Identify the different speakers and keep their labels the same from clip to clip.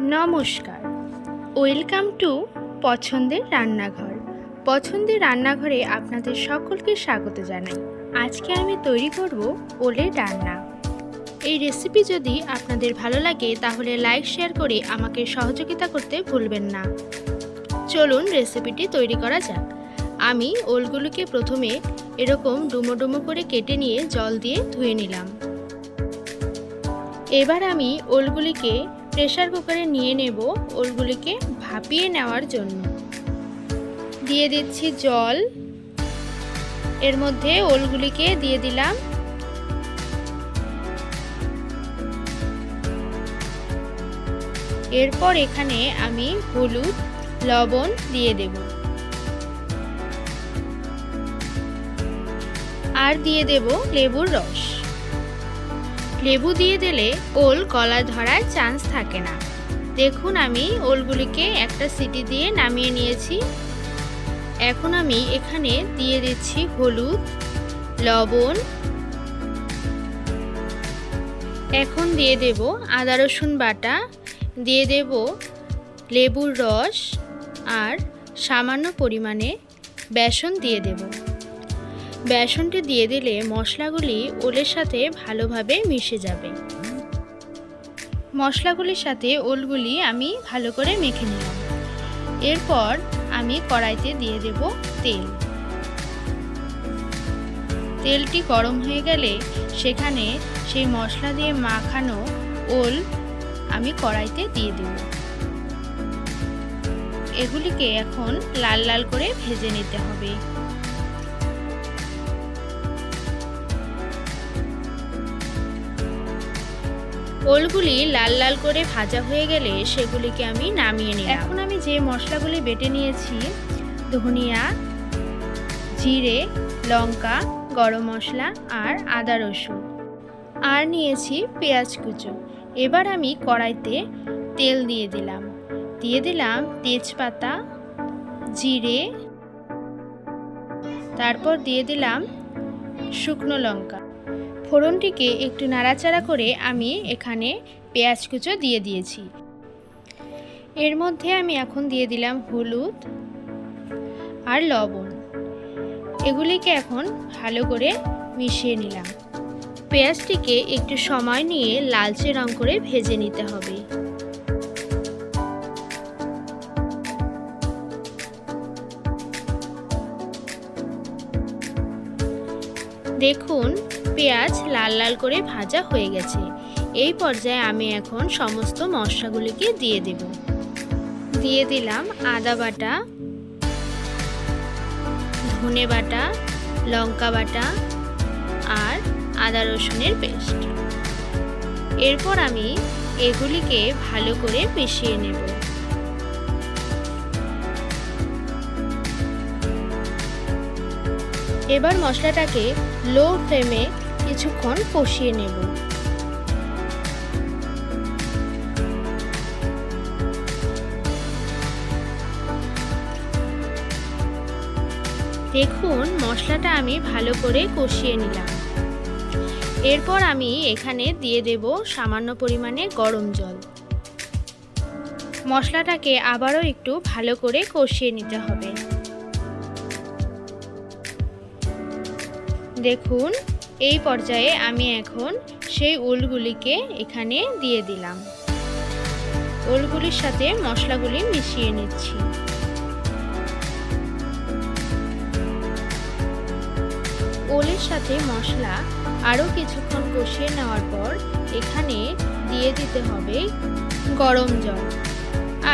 Speaker 1: নমস্কার। Welcome to পছন্দের রান্নাঘর। পছন্দের রান্নাঘরে আপনাদের সকলকে স্বাগত জানাই। আজকে আমি তৈরি করব ওলের রান্না। এই রেসিপি যদি আপনাদের ভালো লাগে, তাহলে লাইক, শেয়ার করে আমাকে সহযোগিতা করতে ভুলবেন না। চলুন রেসিপিটি তৈরি করা যাক। আমি ওলগুলোকে প্রথমে এরকম ডুমো ডুমো করে কেটে নিয়ে জল দিয়ে ধুয়ে নিলাম। এবার আমি ওলগুলিকে প্রেশার কুকারে নিয়ে নেব ওলগুলিকে ভাপিয়ে নেওয়ার জন্য। দিয়ে দিচ্ছি জল। এর মধ্যে ওলগুলিকে দিয়ে দিলাম। এরপর এখানে আমি হলুদ, লবণ দিয়ে দেব। আর দিয়ে দেব লেবুর রস। লেবু দিয়ে দিলে ওল গলা ধরার চান্স থাকে না। দেখুন আমি ওলগুলিকে একটা সিটি দিয়ে নামিয়ে নিয়েছি। এখন আমি এখানে দিয়ে দিচ্ছি হলুদ, লবণ। এখন দিয়ে দেব আদা, রসুন বাটা। দিয়ে দেব লেবুর রস আর সামান্য পরিমাণে বেসন দিয়ে দেবো। বেসনটি দিয়ে দিলে মশলাগুলি ওলের সাথে ভালোভাবে মিশে যাবে। মশলাগুলির সাথে ওলগুলি আমি ভালো করে মেখে নিলাম। এরপর আমি কড়াইতে দিয়ে দেব তেল। তেলটি গরম হয়ে গেলে সেখানে সেই মশলা দিয়ে মাখানো ওল আমি কড়াইতে দিয়ে দেব। এগুলিকে এখন লাল লাল করে ভেজে নিতে হবে। ওলগুলি লাল লাল করে ভাজা হয়ে গেলে সেগুলিকে আমি নামিয়ে নিই এখন আমি যে মশলাগুলি বেটে নিয়েছি, ধনিয়া, জিরে, লঙ্কা, গরম মশলা আর আদা রসুন। আর নিয়েছি পেঁয়াজ কুচো। এবার আমি কড়াইতে তেল দিয়ে দিলাম। দিয়ে দিলাম তেজপাতা, জিরে, তারপর দিয়ে দিলাম শুকনো লঙ্কা। ফোড়নটিকে একটু নাড়াচাড়া করে আমি এখানে পেঁয়াজ কুচো দিয়ে দিয়েছি। এর মধ্যে আমি এখন দিয়ে দিলাম হলুদ আর লবণ। এগুলিকে এখন ভালো করে মিশিয়ে নিলাম। পেঁয়াজটিকে একটু সময় নিয়ে লালচে রং করে ভেজে নিতে হবে। দেখুন পেঁয়াজ লাল লাল করে ভাজা হয়ে গেছে। এই পর্যায়ে আমি এখন সমস্ত মশলাগুলিকে দিয়ে দেব। দিয়ে দিলাম আদা বাটা, ধনে বাটা, লঙ্কা বাটা আর আদা রসুনের পেস্ট। এরপর আমি এগুলিকে ভালো করে মিশিয়ে নেব। এবার মশলাটাকে লো ফ্লেমে কিছুক্ষণ কষিয়ে নেব। দেখুন, মশলাটা আমি ভালো করে কষিয়ে নিলাম। এরপর আমি এখানে দিয়ে দেব সামান্য পরিমাণে গরম জল। মশলাটাকে আবারও একটু ভালো করে কষিয়ে নিতে হবে। দেখুন এই পর্যায়ে আমি এখন সেই উলগুলিকে এখানে দিয়ে দিলাম। ওলগুলির সাথে মশলাগুলি মিশিয়ে নিচ্ছি। ওলের সাথে মশলা আরও কিছুক্ষণ কষিয়ে নেওয়ার পর এখানে দিয়ে দিতে হবে গরম জল।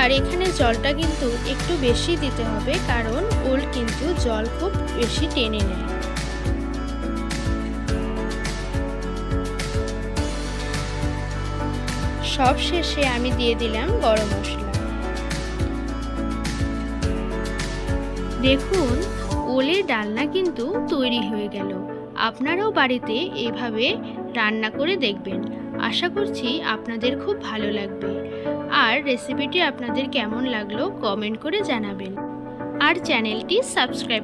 Speaker 1: আর এখানে জলটা কিন্তু একটু বেশি দিতে হবে কারণ ওল কিন্তু জল খুব বেশি টেনে নেয়। সব শেষে আমি দিয়ে দিলাম গরম মশলা। দেখুন ওলের ডালনা কিন্তু তৈরি হয়ে গেল। আপনারাও বাড়িতে এভাবে রান্না করে দেখবেন। আশা করছি আপনাদের খুব ভালো লাগবে। আর রেসিপিটি আপনাদের কেমন লাগল কমেন্ট করে জানাবেন। আর চ্যানেলটি সাবস্ক্রাইব